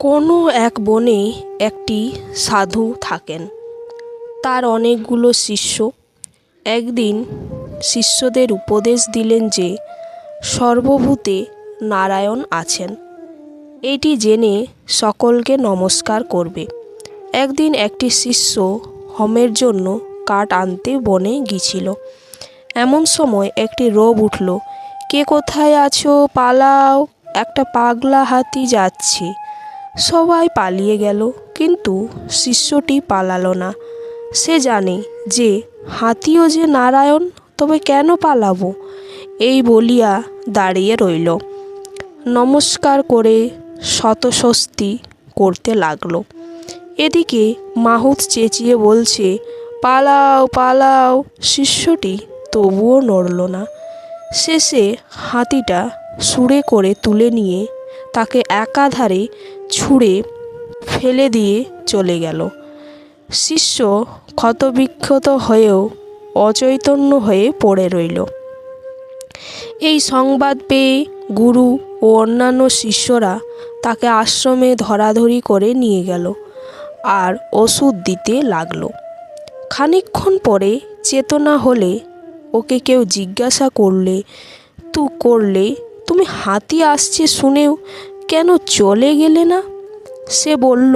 কোনো এক বনে একটি সাধু থাকেন। তার অনেকগুলো শিষ্য। একদিন শিষ্যদের উপদেশ দিলেন যে, সর্বভূতে নারায়ণ আছেন। এটি জেনে সকলকে নমস্কার করবে। একদিন একটি শিষ্য হোমের জন্য কাঠ আনতে বনে গিয়েছিল। এমন সময় একটি রোব উঠল, কে কোথায় আছো? পালাও। একটা পাগলা হাতি যাচ্ছে। সবাই পালিয়ে গেল, কিন্তু শিষ্যটি পালালো না। সে জানে যে, হাতিও যে নারায়ণ, তবে কেন পালাবো? এই বলিয়া দাঁড়িয়ে রইল। নমস্কার করে শতস্বস্তি করতে লাগল। এদিকে মাহুত চেঁচিয়ে বলছে, পালাও পালাও। শিষ্যটি তবুও নড়ল না। শেষে হাতিটা সুরে করে তুলে নিয়ে তাকে একাধারে ছুঁড়ে ফেলে দিয়ে চলে গেল। শিষ্য ক্ষতবিক্ষত হয়েও অচৈতন্য হয়ে পড়ে রইল। এই সংবাদ পেয়ে গুরু ও অন্যান্য শিষ্যরা তাকে আশ্রমে ধরাধরি করে নিয়ে গেল আর ওষুধ দিতে লাগল। খানিকক্ষণ পরে চেতনা হলে ওকে কেউ জিজ্ঞাসা করলে, তু করলে? তুমি হাতি আসছে শুনেও কেন চলে গেলে না? সে বলল,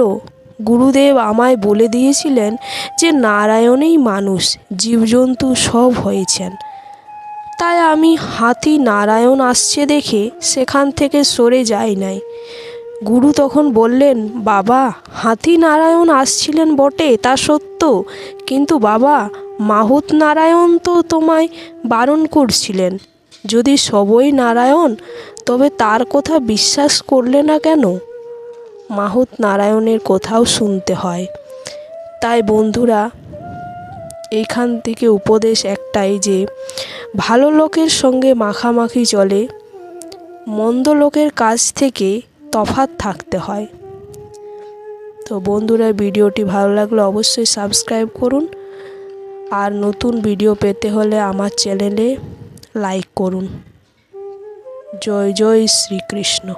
গুরুদেব আমায় বলে দিয়েছিলেন যে নারায়ণেই মানুষ, জীবজন্তু সব হয়েছেন। তাই আমি হাতি নারায়ণ আসছে দেখে সেখান থেকে সরে যাই নাই। গুরু তখন বললেন, বাবা, হাতি নারায়ণ আসছিলেন বটে, তা সত্য। কিন্তু বাবা, মাহুত নারায়ণ তো তোমায় বারণ করছিলেন। যদি সবই নারায়ণ, তবে তার কথা বিশ্বাস করলে না কেন? মাহুত নারায়ণের কথাও শুনতে হয়। তাই বন্ধুরা, এইখান থেকে উপদেশ একটাই যে, ভালো লোকের সঙ্গে মাখামাখি চলে, মন্দ লোকের কাছ থেকে তফাত থাকতে হয়। তো বন্ধুরা, ভিডিওটি ভালো লাগলে অবশ্যই সাবস্ক্রাইব করুন। আর নতুন ভিডিও পেতে হলে আমার চ্যানেলে লাইক করুন। জয় জয় শ্রীকৃষ্ণ।